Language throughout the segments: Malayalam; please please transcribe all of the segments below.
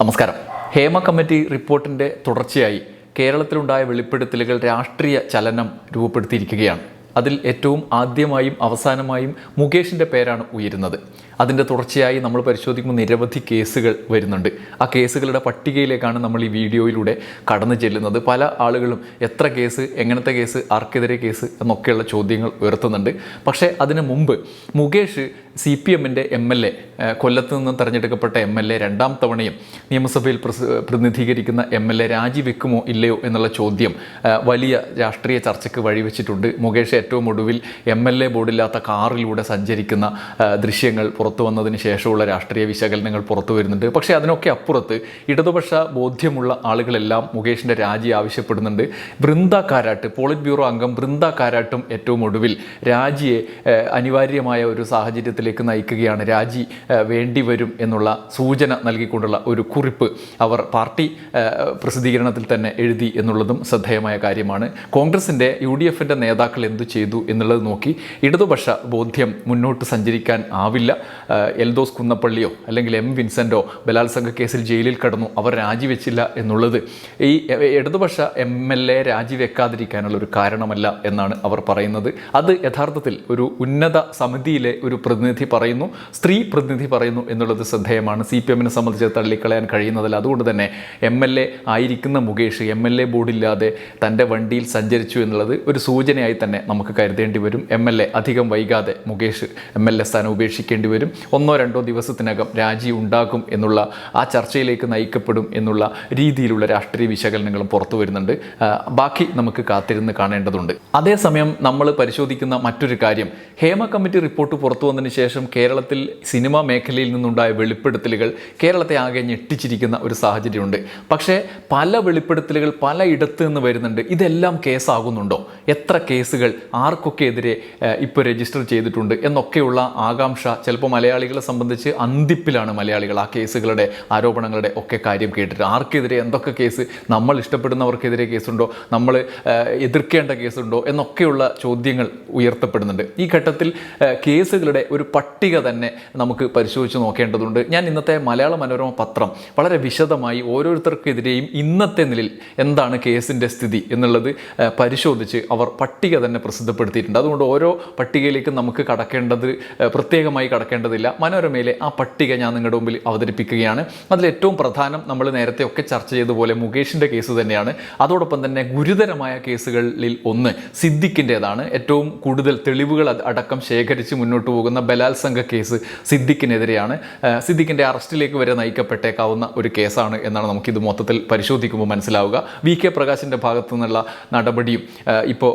നമസ്കാരം. ഹേമ കമ്മിറ്റി റിപ്പോർട്ടിന്റെ തുടർച്ചയായി കേരളത്തിലുണ്ടായ വെളിപ്പെടുത്തലുകൾ രാഷ്ട്രീയ ചലനം രൂപപ്പെടുത്തിയിരിക്കുകയാണ്. അതിൽ ഏറ്റവും ആദ്യമായും അവസാനമായും മുകേഷിന്റെ പേരാണ് ഉയരുന്നത്. അതിന്റെ തുടർച്ചയായി നമ്മൾ പരിശോധിക്കുമ്പോൾ നിരവധി കേസുകൾ വരുന്നുണ്ട്. ആ കേസുകളുടെ പട്ടികയിലേക്കാണ് നമ്മൾ ഈ വീഡിയോയിലൂടെ കടന്നു ചെല്ലുന്നത്. പല ആളുകളും എത്ര കേസ് എങ്ങനത്തെ കേസ് ആർക്കെതിരെ കേസ് എന്നൊക്കെയുള്ള ചോദ്യങ്ങൾ ഉയർത്തുന്നുണ്ട്. പക്ഷേ അതിനു മുമ്പ് മുകേഷ് സി പി എമ്മിന്റെ എം എൽ എ കൊല്ലത്ത് നിന്നും തെരഞ്ഞെടുക്കപ്പെട്ട എം എൽ എ രണ്ടാം തവണയും നിയമസഭയിൽ പ്രതിനിധീകരിക്കുന്ന എം എൽ എ രാജിവെക്കുമോ ഇല്ലയോ എന്നുള്ള ചോദ്യം വലിയ രാഷ്ട്രീയ ചർച്ചയ്ക്ക് വഴിവെച്ചിട്ടുണ്ട് മുകേഷ് ഏറ്റവും ഒടുവിൽ എം എൽ എ ബോർഡില്ലാത്ത കാറിലൂടെ സഞ്ചരിക്കുന്ന ദൃശ്യങ്ങൾ പുറത്തു വന്നതിന് ശേഷമുള്ള രാഷ്ട്രീയ വിശകലനങ്ങൾ പുറത്തു വരുന്നുണ്ട്. പക്ഷേ അതിനൊക്കെ അപ്പുറത്ത് ഇടതുപക്ഷ ബോധ്യമുള്ള ആളുകളെല്ലാം മുകേഷിന്റെ രാജി ആവശ്യപ്പെടുന്നുണ്ട്. ബൃന്ദ കാരാട്ട് പോളിറ്റ് ബ്യൂറോ അംഗം ബൃന്ദ കാരാട്ടും ഏറ്റവും ഒടുവിൽ രാജിയെ അനിവാര്യമായ ഒരു സാഹചര്യത്തിലേക്ക് നയിക്കുകയാണ്. രാജി വേണ്ടി വേണ്ടിവരും എന്നുള്ള സൂചന നൽകിക്കൊണ്ടുള്ള ഒരു കുറിപ്പ് അവർ പാർട്ടി പ്രസിദ്ധീകരണത്തിൽ തന്നെ എഴുതി എന്നുള്ളതും ശ്രദ്ധേയമായ കാര്യമാണ്. കോൺഗ്രസിന്റെ യു ഡി എഫിന്റെ നേതാക്കൾ എന്തു ചെയ്തു എന്നുള്ളത് നോക്കി ഇടതുപക്ഷ ബോധ്യം മുന്നോട്ട് സഞ്ചരിക്കാൻ ആവില്ല. എൽദോസ് കുന്നപ്പള്ളിയോ അല്ലെങ്കിൽ എം വിൻസെന്റോ ബലാത്സംഗ കേസിൽ ജയിലിൽ കടന്നു അവർ രാജിവെച്ചില്ല എന്നുള്ളത് ഈ ഇടതുപക്ഷ എം എൽ എ രാജിവെക്കാതിരിക്കാനുള്ള ഒരു കാരണമല്ല എന്നാണ് അവർ പറയുന്നത്. അത് യഥാർത്ഥത്തിൽ ഒരു ഉന്നത സമിതിയിലെ ഒരു പ്രതിനിധി പറയുന്നു സ്ത്രീ പ്രതിനിധി പറയുന്നു എന്നുള്ളത് ശ്രദ്ധേയമാണ്. സി പി എമ്മിനെ സംബന്ധിച്ച് തള്ളിക്കളയാൻ കഴിയുന്നതല്ല. അതുകൊണ്ട് തന്നെ എം എൽ എ ആയിരിക്കുന്ന മുകേഷ് എം എൽ എ ബോർഡില്ലാതെ തന്റെ വണ്ടിയിൽ സഞ്ചരിച്ചു എന്നുള്ളത് ഒരു സൂചനയായി തന്നെ നമുക്ക് കരുതേണ്ടി വരും. എം എൽ എ അധികം വൈകാതെ മുകേഷ് എം എൽ എ സ്ഥാനം ഉപേക്ഷിക്കേണ്ടി വരും. ഒന്നോ രണ്ടോ ദിവസത്തിനകം രാജി ഉണ്ടാകും എന്നുള്ള ആ ചർച്ചയിലേക്ക് നയിക്കപ്പെടും എന്നുള്ള രീതിയിലുള്ള രാഷ്ട്രീയ വിശകലനങ്ങളും പുറത്തു വരുന്നുണ്ട്. ബാക്കി നമുക്ക് കാത്തിരുന്ന് കാണേണ്ടതുണ്ട്. അതേസമയം നമ്മൾ പരിശോധിക്കുന്ന മറ്റൊരു കാര്യം. ഹേമ കമ്മിറ്റി റിപ്പോർട്ട് പുറത്തു വന്നതിന് ശേഷം കേരളത്തിൽ സിനിമാ മേഖലയിൽ നിന്നുണ്ടായ വെളിപ്പെടുത്തലുകൾ കേരളത്തെ ആകെ ഞെട്ടിച്ചിരിക്കുന്ന ഒരു സാഹചര്യമുണ്ട്. പക്ഷേ പല വെളിപ്പെടുത്തലുകൾ പലയിടത്ത് നിന്ന് വരുന്നുണ്ട്. ഇതെല്ലാം കേസാകുന്നുണ്ടോ? എത്ര കേസുകൾ ആർക്കൊക്കെ എതിരെ ഇപ്പോൾ രജിസ്റ്റർ ചെയ്തിട്ടുണ്ട് എന്നൊക്കെയുള്ള ആകാംക്ഷ ചിലപ്പോൾ മലയാളികളെ സംബന്ധിച്ച് അന്തിപ്പിലാണ് മലയാളികൾ ആ കേസുകളുടെ ആരോപണങ്ങളുടെ ഒക്കെ കാര്യം കേട്ടിട്ട്. ആർക്കെതിരെ എന്തൊക്കെ കേസ് നമ്മൾ ഇഷ്ടപ്പെടുന്നവർക്കെതിരെ കേസുണ്ടോ നമ്മൾ എതിർക്കേണ്ട കേസുണ്ടോ എന്നൊക്കെയുള്ള ചോദ്യങ്ങൾ ഉയർത്തപ്പെടുന്നുണ്ട്. ഈ ഘട്ടത്തിൽ കേസുകളുടെ ഒരു പട്ടിക തന്നെ നമുക്ക് പരിശോധിച്ച് നോക്കേണ്ടതുണ്ട്. ഞാൻ ഇന്നത്തെ മലയാള മനോരമ പത്രം വളരെ വിശദമായി ഓരോരുത്തർക്കെതിരെയും ഇന്നത്തെ നിലയിൽ എന്താണ് കേസിന്റെ സ്ഥിതി എന്നുള്ളത് പരിശോധിച്ച് അവർ പട്ടിക തന്നെ പ്രസിദ്ധപ്പെടുത്തിയിട്ടുണ്ട്. അതുകൊണ്ട് ഓരോ പട്ടികയിലേക്കും നമുക്ക് കടക്കേണ്ടത് പ്രത്യേകമായി കടക്കേണ്ടതില്ല. മനോരമയിലെ ആ പട്ടിക ഞാൻ നിങ്ങളുടെ മുമ്പിൽ അവതരിപ്പിക്കുകയാണ്. അതിലേറ്റവും പ്രധാനം നമ്മൾ നേരത്തെ ഒക്കെ ചർച്ച ചെയ്ത പോലെ മുകേഷിന്റെ കേസ് തന്നെയാണ്. അതോടൊപ്പം തന്നെ ഗുരുതരമായ കേസുകളിൽ ഒന്ന് സിദ്ദിഖിന്റെതാണ് ഏറ്റവും കൂടുതൽ തെളിവുകൾ അടക്കം ശേഖരിച്ച് മുന്നോട്ട് പോകുന്ന ബലാത്സംഗ കേസ് സിദ്ദിഖിനെതിരെയാണ്. സിദ്ദിഖിന്റെ അറസ്റ്റിലേക്ക് വരെ നയിക്കപ്പെട്ടേക്കാവുന്ന ഒരു കേസാണ് എന്നാണ് നമുക്കിത് മൊത്തത്തിൽ പരിശോധിക്കുമ്പോൾ മനസ്സിലാവുക. വി കെ പ്രകാശിന്റെ ഭാഗത്തു നിന്നുള്ള നടപടിയും ഇപ്പോൾ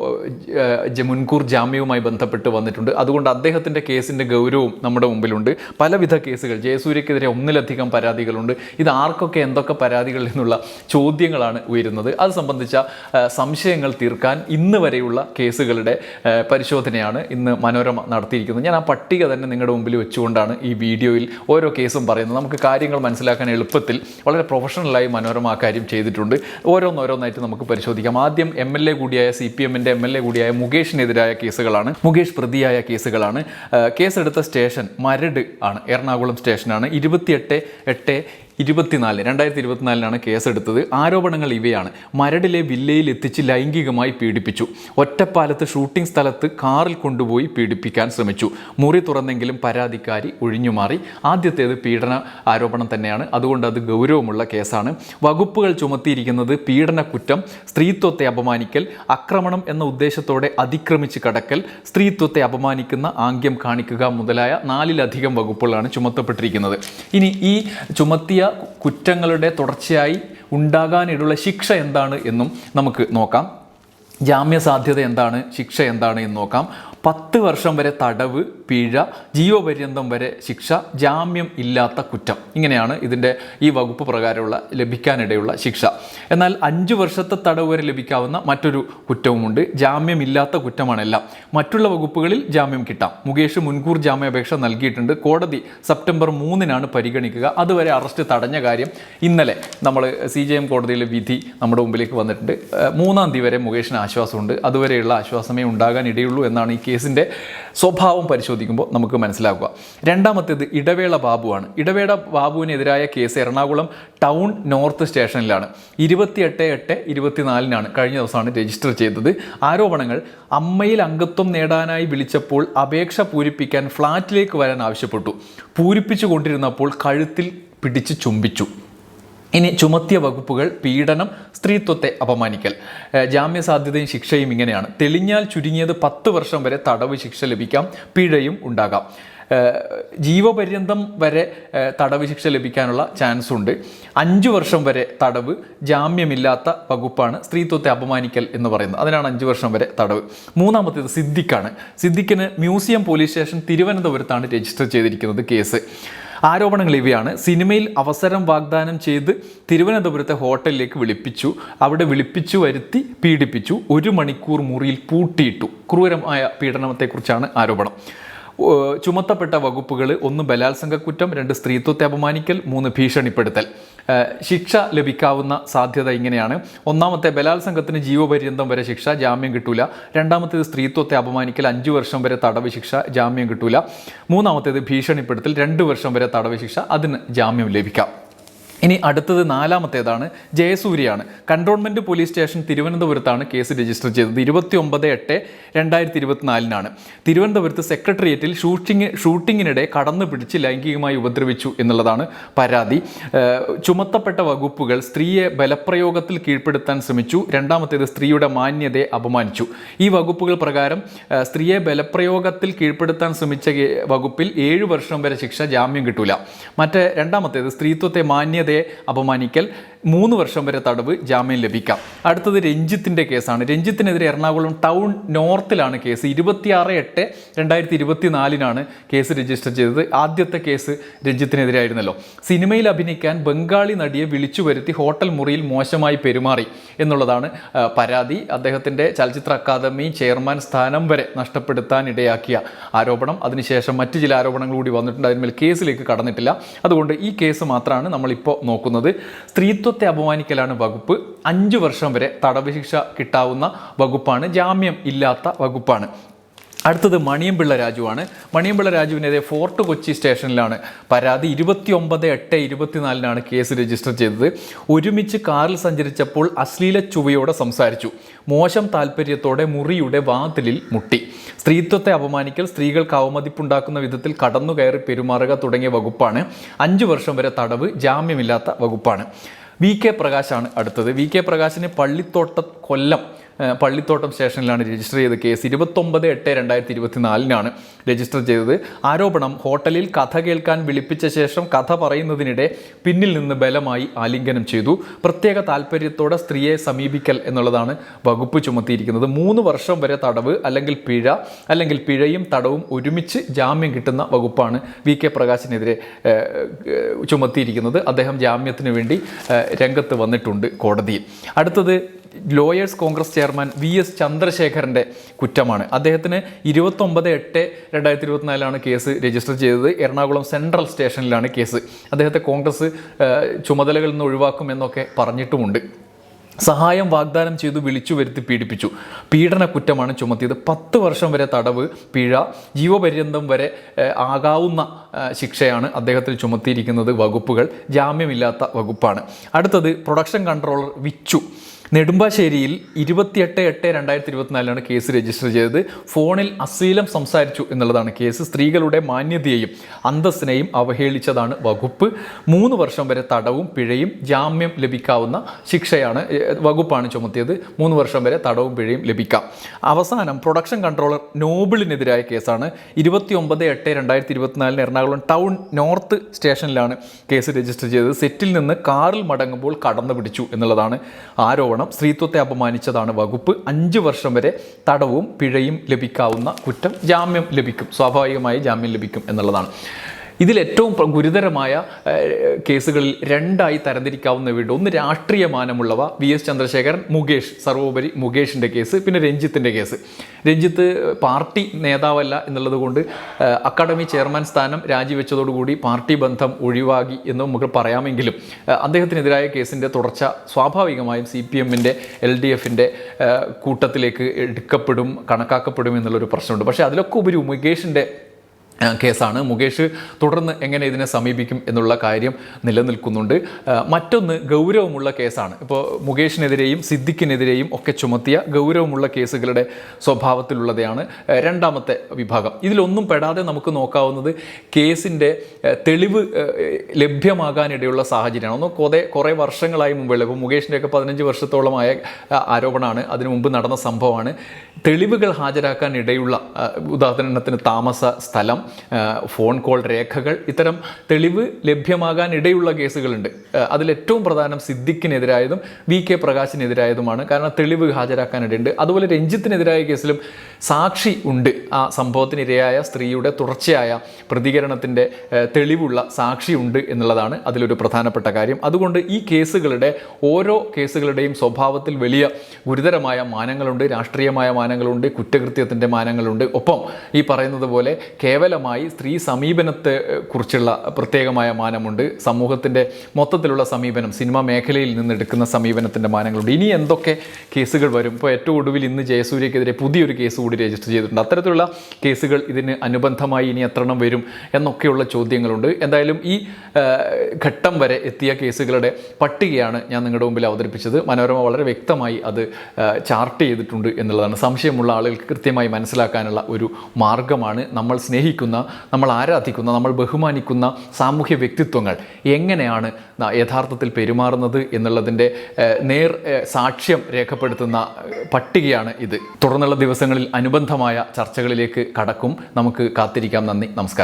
മുൻകൂർ ജാമ്യവുമായി ബന്ധപ്പെട്ട് വന്നിട്ടുണ്ട്. അതുകൊണ്ട് അദ്ദേഹത്തിന്റെ കേസിന്റെ ഗൗരവവും നമ്മുടെ മുമ്പിലുണ്ട്. പലവിധ കേസുകൾ. ജയസൂര്യക്കെതിരെ ഒന്നിലധികം പരാതികളുണ്ട്. ഇത് ആർക്കൊക്കെ എന്തൊക്കെ പരാതികൾ എന്നുള്ള ചോദ്യങ്ങളാണ് ഉയരുന്നത്. അത് സംബന്ധിച്ച സംശയങ്ങൾ തീർക്കാൻ ഇന്ന് വരെയുള്ള കേസുകളുടെ പരിശോധനയാണ് ഇന്ന് മനോരമ നടത്തിയിരിക്കുന്നത്. ഞാൻ ആ പട്ടിക തന്നെ നിങ്ങളുടെ മുമ്പിൽ വെച്ചുകൊണ്ടാണ് ഈ വീഡിയോയിൽ ഓരോ കേസും പറയുന്നത്. നമുക്ക് കാര്യങ്ങൾ മനസ്സിലാക്കാൻ എളുപ്പത്തിൽ വളരെ പ്രൊഫഷണലായി മനോരമ ആ കാര്യം ചെയ്തിട്ടുണ്ട്. ഓരോന്നോരോന്നായിട്ട് നമുക്ക് പരിശോധിക്കാം. ആദ്യം എം എൽ എ കൂടിയായ സി പി എമ്മിന്റെ എം എൽ എ കൂടിയായ മുകേഷിനെതിരായ കേസുകളാണ് മുകേഷ് പ്രതിയായ കേസുകളാണ്. കേസെടുത്ത സ്റ്റേഷൻ മരട് ആണ് എറണാകുളം സ്റ്റേഷനാണ്. ഇരുപത്തിയെട്ട് എട്ട് ഇരുപത്തിനാല് രണ്ടായിരത്തി ഇരുപത്തിനാലിനാണ് കേസെടുത്തത്. ആരോപണങ്ങൾ ഇവയാണ്. മരടിലെ വില്ലയിൽ എത്തിച്ച് ലൈംഗികമായി പീഡിപ്പിച്ചു. ഒറ്റപ്പാലത്ത് ഷൂട്ടിംഗ് സ്ഥലത്ത് കാറിൽ കൊണ്ടുപോയി പീഡിപ്പിക്കാൻ ശ്രമിച്ചു. മുറി തുറന്നെങ്കിലും പരാതിക്കാരി ഒഴിഞ്ഞുമാറി. ആദ്യത്തേത് പീഡന ആരോപണം തന്നെയാണ്. അതുകൊണ്ട് അത് ഗൗരവമുള്ള കേസാണ്. വകുപ്പുകൾ ചുമത്തിയിരിക്കുന്നത് പീഡന കുറ്റം സ്ത്രീത്വത്തെ അപമാനിക്കൽ ആക്രമണം എന്ന ഉദ്ദേശത്തോടെ അതിക്രമിച്ച് കടക്കൽ സ്ത്രീത്വത്തെ അപമാനിക്കുന്ന ആംഗ്യം കാണിക്കുക മുതലായ നാലിലധികം വകുപ്പുകളാണ് ചുമത്തപ്പെട്ടിരിക്കുന്നത്. ഇനി ഈ ചുമത്തിയ കുറ്റങ്ങളുടെ തുടർച്ചയായി ഉണ്ടാകാനിടയുള്ള ശിക്ഷ എന്താണ് എന്നും നമുക്ക് നോക്കാം. ജാമ്യ സാധ്യത എന്താണ് ശിക്ഷ എന്താണ് എന്ന് നോക്കാം. പത്ത് വർഷം വരെ തടവ് പിഴ ജീവപര്യന്തം വരെ ശിക്ഷ ജാമ്യം ഇല്ലാത്ത കുറ്റം. ഇങ്ങനെയാണ് ഇതിന്റെ ഈ വകുപ്പ് പ്രകാരമുള്ള ലഭിക്കാനിടയുള്ള ശിക്ഷ. എന്നാൽ അഞ്ച് വർഷത്തെ തടവ് വരെ ലഭിക്കാവുന്ന മറ്റൊരു കുറ്റവുമുണ്ട്. ജാമ്യമില്ലാത്ത കുറ്റമാണെല്ലാം മറ്റുള്ള വകുപ്പുകളിൽ ജാമ്യം കിട്ടാം. മുകേഷ് മുൻകൂർ ജാമ്യാപേക്ഷ നൽകിയിട്ടുണ്ട്. കോടതി സെപ്റ്റംബർ മൂന്നിനാണ് പരിഗണിക്കുക. അതുവരെ അറസ്റ്റ് തടഞ്ഞ കാര്യം ഇന്നലെ നമ്മൾ സി ജെ എം കോടതിയിലെ വിധി നമ്മുടെ മുമ്പിലേക്ക് വന്നിട്ടുണ്ട്. മൂന്നാം തീയതി വരെ മുകേഷിന് ആശ്വാസമുണ്ട്. അതുവരെയുള്ള ആശ്വാസമേ ഉണ്ടാകാൻ ഇടയുള്ളൂ എന്നാണ് ഈ കേസിന്റെ സ്വഭാവം പരിശോധിക്കുമ്പോൾ നമുക്ക് മനസ്സിലാക്കുക. രണ്ടാമത്തേത് ഇടവേള ബാബുവാണ്. ഇടവേള ബാബുവിനെതിരായ കേസ് എറണാകുളം ടൗൺ നോർത്ത് സ്റ്റേഷനിലാണ്. ഇരുപത്തിയെട്ട് എട്ട് ഇരുപത്തിനാലിനാണ് കഴിഞ്ഞ ദിവസമാണ് രജിസ്റ്റർ ചെയ്തത്. ആരോപണങ്ങൾ അമ്മയിൽ അംഗത്വം നേടാനായി വിളിച്ചപ്പോൾ അപേക്ഷ പൂരിപ്പിക്കാൻ ഫ്ലാറ്റിലേക്ക് വരാൻ ആവശ്യപ്പെട്ടു. പൂരിപ്പിച്ചു കൊണ്ടിരുന്നപ്പോൾ കഴുത്തിൽ പിടിച്ച് ചുംബിച്ചു. ഇനി ചുമത്തിയ വകുപ്പുകൾ പീഡനം സ്ത്രീത്വത്തെ അപമാനിക്കൽ. ജാമ്യസാധ്യതയും ജാമ്യ സാധ്യതയും ശിക്ഷയും ഇങ്ങനെയാണ്. തെളിഞ്ഞാൽ ചുരുങ്ങിയത് പത്ത് വർഷം വരെ തടവ് ശിക്ഷ ലഭിക്കാം പിഴയും ഉണ്ടാകാം. ജീവപര്യന്തം വരെ തടവ് ശിക്ഷ ലഭിക്കാനുള്ള ചാൻസ് ഉണ്ട്. അഞ്ചു വർഷം വരെ തടവ് ജാമ്യമില്ലാത്ത വകുപ്പാണ് സ്ത്രീത്വത്തെ അപമാനിക്കൽ എന്ന് പറയുന്നത്. അതിനാണ് അഞ്ചു വർഷം വരെ തടവ്. മൂന്നാമത്തേത് സിദ്ദിഖാണ്. സിദ്ദിഖിന് മ്യൂസിയം പോലീസ് സ്റ്റേഷൻ തിരുവനന്തപുരത്താണ് രജിസ്റ്റർ ചെയ്തിരിക്കുന്നത് കേസ്. ആരോപണങ്ങൾ ഇവയാണ്. സിനിമയിൽ അവസരം വാഗ്ദാനം ചെയ്ത് തിരുവനന്തപുരത്തെ ഹോട്ടലിലേക്ക് വിളിപ്പിച്ചു. അവിടെ വിളിപ്പിച്ചു വരുത്തി പീഡിപ്പിച്ചു. ഒരു മണിക്കൂർ മുറിയിൽ പൂട്ടിയിട്ടു. ക്രൂരമായ പീഡനത്തെക്കുറിച്ചാണ് ആരോപണം. ചുമത്തപ്പെട്ട വകുപ്പുകൾ ഒന്ന് ബലാത്സംഗ കുറ്റം രണ്ട് സ്ത്രീത്വത്തെ അപമാനിക്കൽ മൂന്ന് ഭീഷണിപ്പെടുത്തൽ. ശിക്ഷ ലഭിക്കാവുന്ന സാധ്യത ഇങ്ങനെയാണ്. ഒന്നാമത്തെ ബലാത്സംഗത്തിന് ജീവപര്യന്തം വരെ ശിക്ഷ ജാമ്യം കിട്ടൂല. രണ്ടാമത്തേത് സ്ത്രീത്വത്തെ അപമാനിക്കൽ അഞ്ച് വർഷം വരെ തടവ് ശിക്ഷ ജാമ്യം കിട്ടൂല. മൂന്നാമത്തേത് ഭീഷണിപ്പെടുത്തൽ രണ്ട് വർഷം വരെ തടവ് ശിക്ഷ അതിന് ജാമ്യം ലഭിക്കാം. ഇനി അടുത്തത് നാലാമത്തേതാണ് ജയസൂര്യയാണ്. കണ്ടോൺമെന്റ് പോലീസ് സ്റ്റേഷൻ തിരുവനന്തപുരത്താണ് കേസ് രജിസ്റ്റർ ചെയ്തത്. ഇരുപത്തി ഒമ്പത് എട്ട് രണ്ടായിരത്തി ഇരുപത്തിനാലിനാണ് തിരുവനന്തപുരത്ത് സെക്രട്ടേറിയറ്റിൽ ഷൂട്ടിംഗ് ഷൂട്ടിങ്ങിനിടെ കടന്നു പിടിച്ച് ലൈംഗികമായി ഉപദ്രവിച്ചു എന്നുള്ളതാണ് പരാതി. ചുമത്തപ്പെട്ട വകുപ്പുകൾ സ്ത്രീയെ ബലപ്രയോഗത്തിൽ കീഴ്പ്പെടുത്താൻ ശ്രമിച്ചു. രണ്ടാമത്തേത് സ്ത്രീയുടെ മാന്യതയെ അപമാനിച്ചു. ഈ വകുപ്പുകൾ പ്രകാരം സ്ത്രീയെ ബലപ്രയോഗത്തിൽ കീഴ്പ്പെടുത്താൻ ശ്രമിച്ച വകുപ്പിൽ ഏഴ് വർഷം വരെ ശിക്ഷ ജാമ്യം കിട്ടൂല. മറ്റേ രണ്ടാമത്തേത് സ്ത്രീത്വത്തെ മാന്യതയെ അപമാനിക്കൽ മൂന്ന് വർഷം വരെ തടവ് ജാമ്യം ലഭിക്കാം. അടുത്തത് രഞ്ജിത്തിന്റെ കേസാണ്. രഞ്ജിത്തിനെതിരെ എറണാകുളം ടൗൺ നോർത്തിലാണ് കേസ്. ഇരുപത്തിയാറ് എട്ട് രണ്ടായിരത്തി ഇരുപത്തിനാലിനാണ് കേസ് രജിസ്റ്റർ ചെയ്തത്. ആദ്യത്തെ കേസ് രഞ്ജിത്തിനെതിരായിരുന്നല്ലോ. സിനിമയിൽ അഭിനയിക്കാൻ ബംഗാളി നടിയെ വിളിച്ചു വരുത്തി ഹോട്ടൽ മുറിയിൽ മോശമായി പെരുമാറി എന്നുള്ളതാണ് പരാതി. അദ്ദേഹത്തിന്റെ ചലച്ചിത്ര അക്കാദമി ചെയർമാൻ സ്ഥാനം വരെ നഷ്ടപ്പെടുത്താൻ ഇടയാക്കിയ ആരോപണം. അതിനുശേഷം മറ്റ് ചില ആരോപണങ്ങൾ കൂടി വന്നിട്ടുണ്ട്. അതിന്മേൽ കേസിലേക്ക് കടന്നിട്ടില്ല. അതുകൊണ്ട് ഈ കേസ് മാത്രമാണ് നമ്മളിപ്പോൾ നോക്കുന്നത്. സ്ത്രീത്വത്തെ അപമാനിക്കലാണ് വകുപ്പ്. അഞ്ച് വർഷം വരെ തടവ് ശിക്ഷ കിട്ടാവുന്ന വകുപ്പാണ്. ജാമ്യം ഇല്ലാത്ത വകുപ്പാണ്. അടുത്തത് മണിയമ്പിള്ള രാജുവാണ്. മണിയമ്പിള്ള രാജുവിനെതിരെ ഫോർട്ട് കൊച്ചി സ്റ്റേഷനിലാണ് പരാതി. ഇരുപത്തി ഒമ്പത് എട്ട് ഇരുപത്തിനാലിനാണ് കേസ് രജിസ്റ്റർ ചെയ്തത്. ഒരുമിച്ച് കാറിൽ സഞ്ചരിച്ചപ്പോൾ അശ്ലീല ചുവയോടെ സംസാരിച്ചു. മോശം താല്പര്യത്തോടെ മുറിയുടെ വാതിലിൽ മുട്ടി. സ്ത്രീത്വത്തെ അപമാനിക്കൽ സ്ത്രീകൾക്ക് അവമതിപ്പുണ്ടാക്കുന്ന വിധത്തിൽ കടന്നു കയറി പെരുമാറുക തുടങ്ങിയ വകുപ്പാണ്. അഞ്ചു വർഷം വരെ തടവ് ജാമ്യമില്ലാത്ത വകുപ്പാണ്. വി കെ പ്രകാശാണ് അടുത്തത്. വി കെ പ്രകാശിന് പള്ളിത്തോട്ട കൊല്ലം പള്ളിത്തോട്ടം സ്റ്റേഷനിലാണ് രജിസ്റ്റർ ചെയ്ത കേസ്. ഇരുപത്തൊമ്പത് എട്ട് രണ്ടായിരത്തി ഇരുപത്തിനാലിനാണ് രജിസ്റ്റർ ചെയ്തത്. ആരോപണം ഹോട്ടലിൽ കഥ കേൾക്കാൻ വിളിപ്പിച്ച ശേഷം കഥ പറയുന്നതിനിടെ പിന്നിൽ നിന്ന് ബലമായി ആലിംഗനം ചെയ്തു. പ്രത്യേക താല്പര്യത്തോടെ സ്ത്രീയെ സമീപിക്കൽ എന്നുള്ളതാണ് വകുപ്പ് ചുമത്തിയിരിക്കുന്നത്. മൂന്ന് വർഷം വരെ തടവ് അല്ലെങ്കിൽ പിഴ അല്ലെങ്കിൽ പിഴയും തടവും ഒരുമിച്ച് ജാമ്യം കിട്ടുന്ന വകുപ്പാണ് വി കെ പ്രകാശിനെതിരെ ചുമത്തിയിരിക്കുന്നത്. അദ്ദേഹം ജാമ്യത്തിന് വേണ്ടി രംഗത്ത് വന്നിട്ടുണ്ട് കോടതിയിൽ. അടുത്തത് lawyers Congress chairman V S ചന്ദ്രശേഖരന്റെ കുറ്റമാണ്. അദ്ദേഹത്തിന് ഇരുപത്തൊമ്പത് എട്ട് രണ്ടായിരത്തി ഇരുപത്തിനാലിലാണ് കേസ് രജിസ്റ്റർ ചെയ്തത്. എറണാകുളം സെൻട്രൽ സ്റ്റേഷനിലാണ് കേസ്. അദ്ദേഹത്തെ കോൺഗ്രസ് ചുമതലകളിൽ നിന്ന് ഒഴിവാക്കുമെന്നൊക്കെ പറഞ്ഞിട്ടുമുണ്ട്. സഹായം വാഗ്ദാനം ചെയ്തു വിളിച്ചു വരുത്തി പീഡിപ്പിച്ചു. പീഡന കുറ്റമാണ് ചുമത്തിയത്. പത്ത് വർഷം വരെ തടവ് പിഴ ജീവപര്യന്തം വരെ ആകാവുന്ന ശിക്ഷയാണ് അദ്ദേഹത്തിൽ ചുമത്തിയിരിക്കുന്നത് വകുപ്പുകൾ. ജാമ്യമില്ലാത്ത വകുപ്പാണ്. അടുത്തത് പ്രൊഡക്ഷൻ കൺട്രോളർ വിച്ചു. നെടുമ്പാശ്ശേരിയിൽ ഇരുപത്തിയെട്ട് എട്ട് രണ്ടായിരത്തി ഇരുപത്തിനാലിലാണ് കേസ് രജിസ്റ്റർ ചെയ്തത്. ഫോണിൽ അശ്ലീലം സംസാരിച്ചു എന്നുള്ളതാണ് കേസ്. സ്ത്രീകളുടെ മാന്യതയെയും അന്തസ്സിനെയും അവഹേളിച്ചതാണ് വകുപ്പ്. മൂന്ന് വർഷം വരെ തടവും പിഴയും ജാമ്യം ലഭിക്കാവുന്ന ശിക്ഷയാണ് വകുപ്പാണ് ചുമത്തിയത്. മൂന്ന് വർഷം വരെ തടവും പിഴയും ലഭിക്കാം. അവസാനം പ്രൊഡക്ഷൻ കൺട്രോളർ നോബിളിനെതിരായ കേസാണ്. ഇരുപത്തി ഒമ്പത് എട്ട് രണ്ടായിരത്തി ഇരുപത്തിനാലിന് എറണാകുളം ടൗൺ നോർത്ത് സ്റ്റേഷനിലാണ് കേസ് രജിസ്റ്റർ ചെയ്തത്. സെറ്റിൽ നിന്ന് കാറിൽ മടങ്ങുമ്പോൾ കടന്നു പിടിച്ചു എന്നുള്ളതാണ് ആരോപണം. സ്ത്രീത്വത്തെ അപമാനിച്ചതാണ് വകുപ്പ്. അഞ്ച് വർഷം വരെ തടവും പിഴയും ലഭിക്കാവുന്ന കുറ്റം ജാമ്യം ലഭിക്കും. സ്വാഭാവികമായി ജാമ്യം ലഭിക്കും എന്നുള്ളതാണ്. ഇതിൽ ഏറ്റവും ഗുരുതരമായ കേസുകളിൽ രണ്ടായി തരംതിരിക്കാവുന്ന തരംതിരിക്കാവുന്നവയുണ്ട് ഒന്ന് രാഷ്ട്രീയ മാനമുള്ളവ വി എസ് ചന്ദ്രശേഖരൻ മുകേഷ് സർവോപരി മുകേഷിന്റെ കേസ് പിന്നെ രഞ്ജിത്തിന്റെ കേസ്. രഞ്ജിത്ത് പാർട്ടി നേതാവല്ല എന്നുള്ളത് കൊണ്ട് അക്കാഡമി ചെയർമാൻ സ്ഥാനം രാജിവെച്ചതോടുകൂടി പാർട്ടി ബന്ധം ഒഴിവാക്കി എന്ന് നമുക്ക് പറയാമെങ്കിലും അദ്ദേഹത്തിനെതിരായ കേസിന്റെ തുടർച്ച സ്വാഭാവികമായും സി പി എമ്മിന്റെ എൽ ഡി എഫിന്റെ കൂട്ടത്തിലേക്ക് എടുക്കപ്പെടും കണക്കാക്കപ്പെടും എന്നുള്ളൊരു പ്രശ്നമുണ്ട്. പക്ഷേ അതിലൊക്കെ ഉപരി മുകേഷിന്റെ കേസാണ്. മുകേഷ് തുടർന്ന് എങ്ങനെ ഇതിനെ സമീപിക്കും എന്നുള്ള കാര്യം നിലനിൽക്കുന്നുണ്ട്. മറ്റൊന്ന് ഗൗരവമുള്ള കേസാണ്. ഇപ്പോൾ മുകേഷിനെതിരെയും സിദ്ദിഖിനെതിരെയും ഒക്കെ ചുമത്തിയ ഗൗരവമുള്ള കേസുകളുടെ സ്വഭാവത്തിലുള്ളതാണ് രണ്ടാമത്തെ വിഭാഗം. ഇതിലൊന്നും പെടാതെ നമുക്ക് നോക്കാവുന്നത് കേസിന്റെ തെളിവ് ലഭ്യമാകാനിടയുള്ള സാഹചര്യമാണ്. ഒന്ന് കുറേ കുറേ വർഷങ്ങളായി മുമ്പുള്ള ഇപ്പോൾ മുകേഷിന്റെയൊക്കെ പതിനഞ്ച് വർഷത്തോളമായ ആരോപണമാണ് അതിനു മുമ്പ് നടന്ന സംഭവമാണ്. തെളിവുകൾ ഹാജരാക്കാൻ ഇടയുള്ള ഉദാഹരണത്തിന് താമസ സ്ഥലം ഫോൺ കോൾ രേഖകൾ ഇത്തരം തെളിവ് ലഭ്യമാകാൻ ഇടയുള്ള കേസുകളുണ്ട്. അതിലേറ്റവും പ്രധാനം സിദ്ദിഖിനെതിരായതും വി കെ പ്രകാശിനെതിരായതുമാണ്. കാരണം തെളിവ് ഹാജരാക്കാനിടയുണ്ട്. അതുപോലെ രഞ്ജിത്തിനെതിരായ കേസിലും സാക്ഷി ഉണ്ട്. ആ സംഭവത്തിനിരയായ സ്ത്രീയുടെ തുടർച്ചയായ പ്രതികരണത്തിന്റെ തെളിവുള്ള സാക്ഷി ഉണ്ട് എന്നുള്ളതാണ് അതിലൊരു പ്രധാനപ്പെട്ട കാര്യം. അതുകൊണ്ട് ഈ കേസുകളുടെ ഓരോ കേസുകളുടെയും സ്വഭാവത്തിൽ വലിയ ഗുരുതരമായ മാനങ്ങളുണ്ട് രാഷ്ട്രീയമായ മാനങ്ങളുണ്ട് കുറ്റകൃത്യത്തിന്റെ മാനങ്ങളുണ്ട്. ഒപ്പം ഈ പറയുന്നത് പോലെ കേവലമായി സ്ത്രീ സമീപനത്തെ കുറിച്ചുള്ള പ്രത്യേകമായ മാനമുണ്ട്. സമൂഹത്തിന്റെ മൊത്തത്തിലുള്ള സമീപനം സിനിമാ മേഖലയിൽ നിന്ന് എടുക്കുന്ന സമീപനത്തിന്റെ മാനങ്ങളുണ്ട്. ഇനി എന്തൊക്കെ കേസുകൾ വരും? ഇപ്പോൾ ഏറ്റവും ഒടുവിൽ ഇന്ന് ജയസൂര്യക്കെതിരെ പുതിയൊരു കേസ് കൂടി രജിസ്റ്റർ ചെയ്തിട്ടുണ്ട്. അത്തരത്തിലുള്ള കേസുകൾ ഇതിന് അനുബന്ധമായി ഇനി എത്രണ്ണം വരും എന്നൊക്കെയുള്ള ചോദ്യങ്ങളുണ്ട്. എന്തായാലും ഈ ഘട്ടം വരെ എത്തിയ കേസുകളുടെ പട്ടികയാണ് ഞാൻ നിങ്ങളുടെ മുമ്പിൽ അവതരിപ്പിച്ചത്. മനോരമ വളരെ വ്യക്തമായി അത് ചാർട്ട് ചെയ്തിട്ടുണ്ട് എന്നുള്ളതാണ്. സംശയമുള്ള ആളുകൾക്ക് കൃത്യമായി മനസ്സിലാക്കാനുള്ള ഒരു മാർഗമാണ് നമ്മൾ സ്നേഹിക്കുന്ന നമ്മൾ ആരാധിക്കുന്ന നമ്മൾ ബഹുമാനിക്കുന്ന സാമൂഹ്യ വ്യക്തിത്വങ്ങൾ എങ്ങനെയാണ് യഥാർത്ഥത്തിൽ പെരുമാറുന്നത് എന്നുള്ളതിന്റെ നേർ സാക്ഷ്യം രേഖപ്പെടുത്തുന്ന പട്ടികയാണ് ഇത്. തുടർന്നുള്ള ദിവസങ്ങളിൽ അനുബന്ധമായ ചർച്ചകളിലേക്ക് കടക്കും. നമുക്ക് കാത്തിരിക്കാം. നന്ദി. നമസ്കാരം.